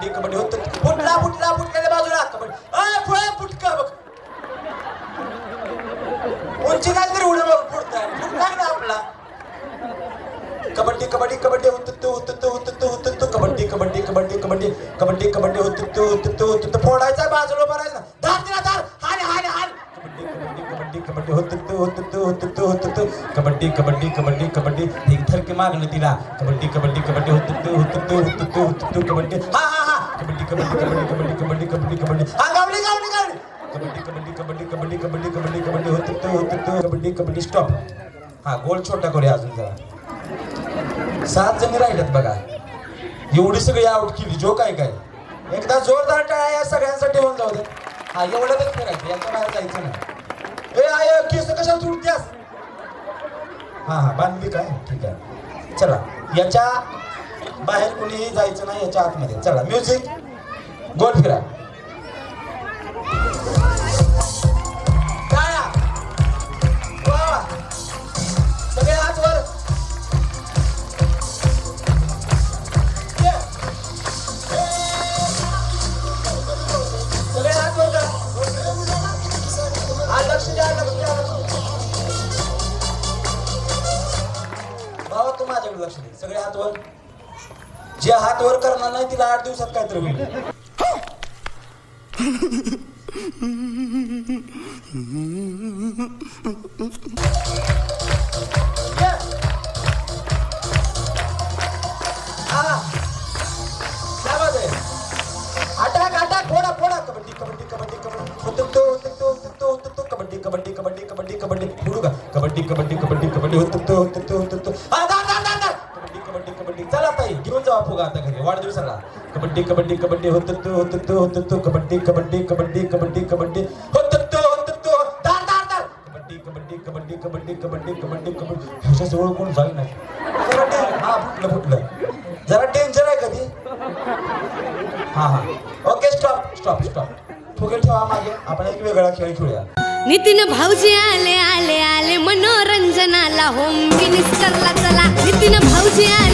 कबड्डी कबड्डी होत फुटला फुटला फुटलेल्या बाजूला कबड्डी अय फुळे फुटक बघ उंची काय तरी उडे बघ फुटताय फुटणार ना आपला कबड्डी कबड्डी कबड्डी होत होत उतत होत उतत कबड्डी कबड्डी कबड्डी कबड्डी कबड्डी कबड्डी होत होत उतत होत उतत फोडायचा बाजूला भरायचा धार दिला धार हान हान हान कबड्डी कबड्डी होत होत होत होत कबड्डी कबड्डी कबड्डी कबड्डी एक थरके मागलं तिला कबड्डी कबड्डी कबड्डी होत होत होत होत कबड्डी हा हा कबड्डी कबड्डी कबड्डी कबड्डी कबड्डी कबड्डी कबड्डी हा गावली गावली गावली कबड्डी कबड्डी कबड्डी कबड्डी कबड्डी कबड्डी कबड्डी हुतुतू तो कबड्डी कबड्डी स्टॉप हा गोल छोटा करूया अजून जरा सात जणी राहिल्यात बघा एवढी सगळी आउट केली जो काय काय एकदा जोरदार टाळ्या या सगळ्यांसाठी होऊन जाऊ दे हा एवढ्यातच फिरायचं याच्या बाहेर जायचं नाही ए आय केस कशा सुटत्यास हा हा बांधली काय ठीक आहे चला याच्या बाहेर कुणीही जायचं नाही याच्या आतमध्ये. चला म्युझिक गोल फिरा. द्या. भावा तू माझ्याकडे लक्ष दे. सगळे हात वर. जे हात वर करणार नाही तिला आठ दिवसात काहीतरी होईल. ये. हा. क्या बात है? Attack attack kabaddi kabaddi kabaddi kabaddi. होतो तो तो कबड्डी कबड्डी कबड्डी कबड्डी कबड्डी. फोडू का? कबड्डी कबड्डी कबड्डी कबड्डी होतो तो होतो तो होतो तो. हा कबड्डी कबड्डी कबड्डी. चला ताई. घेऊन जावा घरी वाढदिवसाला कबड्डी कबड्डी कबड्डी होतो तो होतो तो होतो तो कबड्डी कबड्डी कबड्डी कबड्डी कबड्डी होतो तो होतो तो दार दार दार कबड्डी कबड्डी कबड्डी कबड्डी कबड्डी कबड्डी कबड्डी ह्याच्या कोण नाही जरा हा फुटलं फुटलं जरा आहे कधी हा हा ओके स्टॉप स्टॉप स्टॉप फुगे ठेवा मागे आपण एक वेगळा खेळ खेळूया नितीन भाऊजी आले आले आले मनोरंजनाला होम मिनिस्टरला चला नितीन भाऊजी आले